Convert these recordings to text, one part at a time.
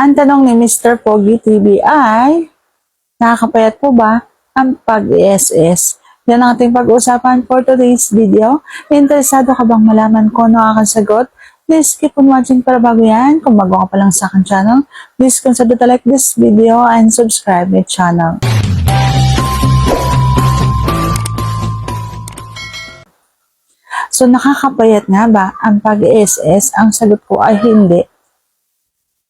Ang tanong ni Mr. Pogi TV ay, nakakapayat po ba ang pag-ESS? Yan ang ating pag-uusapan for today's video. Interesado ka bang malaman ko ano ang sagot? Please keep on watching para bago yan. Kung bago ka pa lang sa akin channel, please consider to like this video and subscribe my channel. So nakakapayat nga ba ang pag-ESS? Ang sagot ko ay hindi.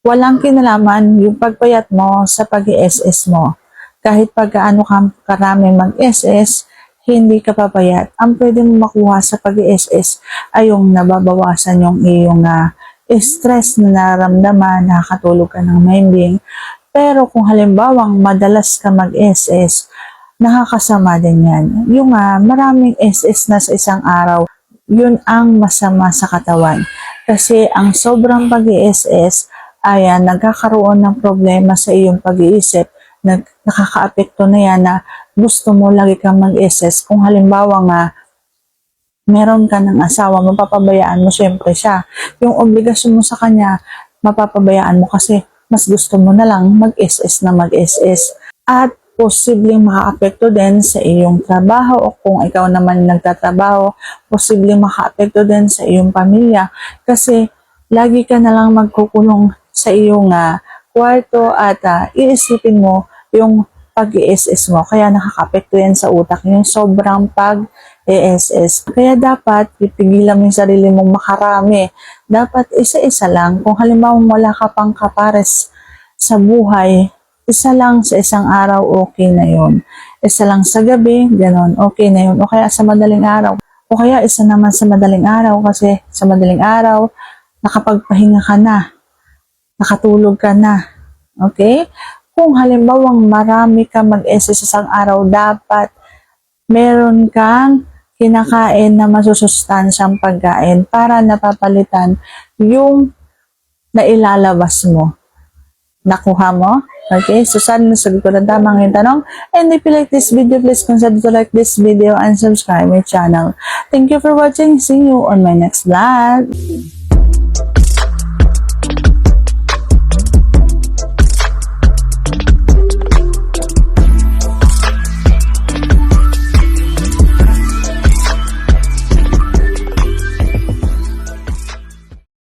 Walang kinalaman yung pagpayat mo sa pag-ESS mo. Kahit pagkaano ka karami mag-SS, hindi ka papayat. Ang pwede mo makuha sa pag-ESS ay yung nababawasan yung iyong ah, stress na nararamdaman, nakakatulog ka ng mahimbing. Pero kung halimbawang madalas ka mag-SS, nakakasama din yan. Yung ah, maraming SS na sa isang araw, yun ang masama sa katawan. Kasi ang sobrang pag-SS ay ah, nagkakaroon ng problema sa iyong pag-iisip. Nag, nakakaapekto na yan na gusto mo lagi kang mag-SS. Kung halimbawa nga, meron ka ng asawa, mapapabayaan mo syempre siya. Yung obligasyon mo sa kanya, mapapabayaan mo kasi mas gusto mo na lang mag-SS na mag-SS. At posibleng makaapekto din sa iyong trabaho o kung ikaw naman nagtatrabaho, posibleng makaapekto din sa iyong pamilya kasi lagi ka na lang magkukulong sa iyong ah, kwarto at ah, iisipin mo yung pag-ESS mo. Kaya nakakapekto yan sa utak, yung sobrang pag-ESS. Kaya dapat pipigilan mo yung sarili mong makarami. Dapat isa-isa lang. Kung halimbawa wala ka pang kapares sa buhay, isa lang sa isang araw, okay na yon. Isa lang sa gabi, ganon, okay na yun. O kaya sa madaling araw. O kaya isa naman sa madaling araw kasi sa madaling araw, nakapagpahinga ka na. Nakatulog ka na. Okay? Kung halimbawang marami ka mag-SS isang araw, dapat meron kang kinakain na masusustansyang pagkain para napapalitan yung nailalabas mo. Nakuha mo? Okay, so sana nasagot ko na tamang yung tanong. And if you like this video, please consider to like this video and subscribe my channel. Thank you for watching. See you on my next vlog.